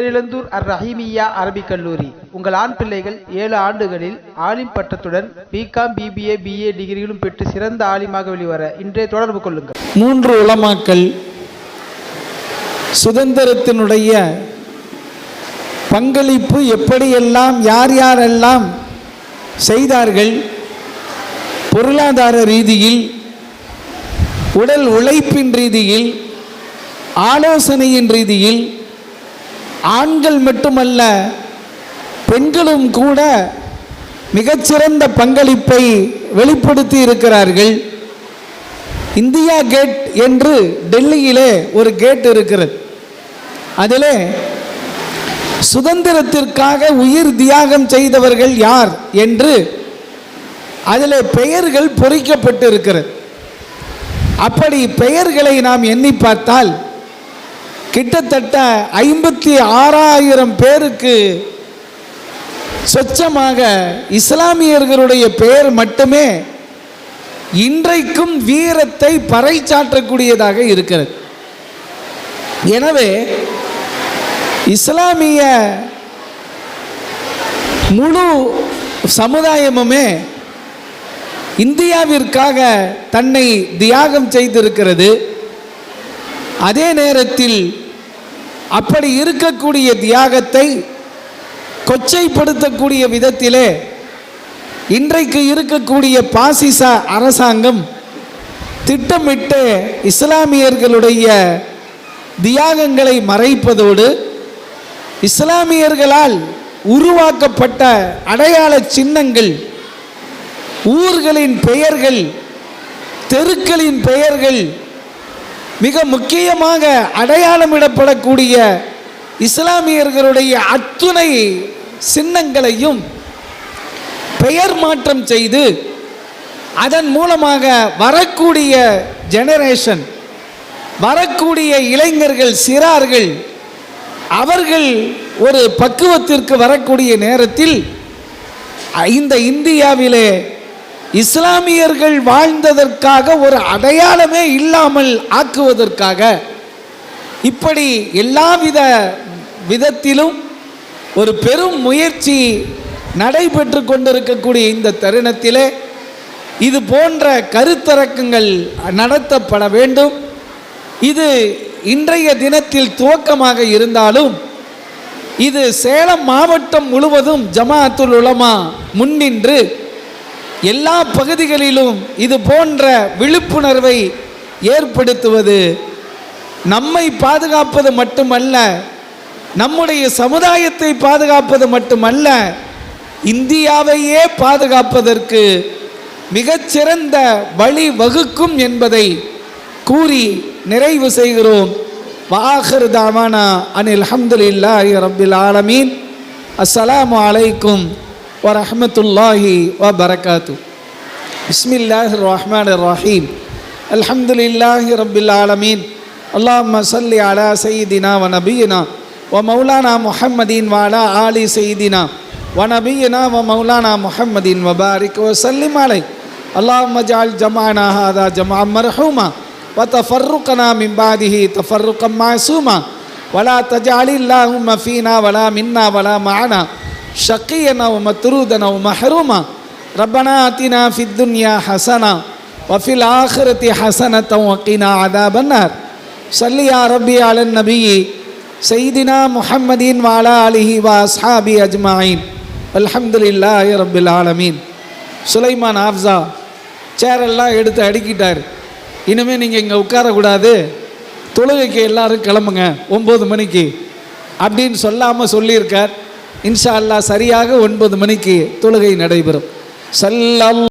பேரிழந்தூர் அர் ரஹீமியா அரபிக் கல்லூரி. உங்கள் ஆண் பிள்ளைகள் ஏழு ஆண்டுகளில் ஆலிம் பட்டத்துடன் பிகாம் பிபிஏ பிஏ டிகிரிகளும் பெற்று சிறந்த ஆலிமாக வெளிவர இன்றைய தொடர்பு கொள்ளுங்கள். மூன்று உலமாக்கள் சுதந்திரத்தினுடைய பங்களிப்பு எப்படியெல்லாம் யார் யாரெல்லாம் செய்தார்கள் பொருளாதார ரீதியில் உடல் உழைப்பின் ரீதியில் ஆலோசனையின் ரீதியில் ஆண்கள் மட்டுமல்ல பெண்களும் கூட மிகச்சிறந்த பங்களிப்பை வெளிப்படுத்தி இருக்கிறார்கள். இந்தியா கேட் என்று டெல்லியிலே ஒரு கேட் இருக்கிறது. அதிலே சுதந்திரத்திற்காக உயிர் தியாகம் செய்தவர்கள் யார் என்று அதில் பெயர்கள் பொறிக்கப்பட்டு இருக்கிறது அப்படி பெயர்களை நாம் எண்ணி பார்த்தால் கிட்டத்தட்ட ஐம்பத்தி ஆறாயிரம் பேருக்கு சொச்சமாக இஸ்லாமியர்களுடைய பெயர் மட்டுமே இன்றைக்கும் வீரத்தை பறைச்சாற்றக்கூடியதாக இருக்கிறது. எனவே இஸ்லாமிய முழு சமுதாயமுமே இந்தியாவிற்காக தன்னை தியாகம் செய்திருக்கிறது. அதே நேரத்தில் அப்படி இருக்கக்கூடிய தியாகத்தை கொச்சைப்படுத்தக்கூடிய விதத்திலே இன்றைக்கு இருக்கக்கூடிய பாசிச அரசாங்கம் திட்டமிட்டு இஸ்லாமியர்களுடைய தியாகங்களை மறைப்பதோடு இஸ்லாமியர்களால் உருவாக்கப்பட்ட அடையாள சின்னங்கள் ஊர்களின் பெயர்கள் தெருக்களின் பெயர்கள் மிக முக்கியமாக அடையாளமிடப்படக்கூடிய இஸ்லாமியர்களுடைய அத்துணை சின்னங்களையும் பெயர் மாற்றம் செய்து அதன் மூலமாக வரக்கூடிய ஜெனரேஷன் வரக்கூடிய இளைஞர்கள் சிறார்கள் அவர்கள் ஒரு பக்குவத்திற்கு வரக்கூடிய நேரத்தில் இந்த இந்தியாவிலே இஸ்லாமியர்கள் வாழ்ந்ததற்காக ஒரு அடையாளமே இல்லாமல் ஆக்குவதற்காக இப்படி எல்லாவித விதத்திலும் ஒரு பெரும் முயற்சி நடைபெற்று கொண்டிருக்கக்கூடிய இந்த தருணத்திலே இது போன்ற கருத்தரக்கங்கள் நடத்தப்பட வேண்டும். இது இன்றைய தினத்தில் துவக்கமாக இருந்தாலும் இது சேலம் மாவட்டம் முழுவதும் ஜமாஅத்துல் உலமா முன்னின்று எல்லா பகுதிகளிலும் இது போன்ற விழிப்புணர்வை ஏற்படுத்துவது நம்மை பாதுகாப்பது மட்டுமல்ல நம்முடைய சமுதாயத்தை பாதுகாப்பது மட்டுமல்ல இந்தியாவையே பாதுகாப்பதற்கு மிகச்சிறந்த வழி வகுக்கும் என்பதை கூறி நிறைவு செய்கிறோம். வாஹர் தாமானா அனில் அஹமதுல்லாஹி ரபில் ஆலமீன். அஸ்ஸலாமு அலைக்கும் ورحمة الله وبركاته بسم الله الرحمن الرحيم الحمد لله رب العالمين اللهم صل على سيدنا ونبينا ومولانا محمد وعلى آل سيدنا ونبينا ومولانا محمد وبارك وسلم عليه اللهم اجعل جمعنا هذا جمعا مرحوما وتفرقنا من بعده تفرقا معصوما ولا تجعل اللهم فينا ولا منا ولا معنا شقيا ومطرودا ومحروما ربنا آتنا في الدنيا حسنة وفي الآخرة حسنة وقنا عذاب النار صل يا ربي على النبي سيدنا محمد وعلى آله وأصحابه أجمعين الحمد لله رب العالمين சுலைமான் ஆஃப்ஸா சேரெல்லாம் எடுத்து அடுக்கிட்டார் இனிமேல் நீங்கள் இங்கே உட்காரக்கூடாது தொழுகைக்கு எல்லாரும் கிளம்புங்க ஒம்பது மணிக்கு அப்படின்னு சொல்லாமல் சொல்லியிருக்கார் இன்ஷா அல்லாஹ் சரியாக ஒன்பது மணிக்கு தொழுகை நடைபெறும். சல்லல்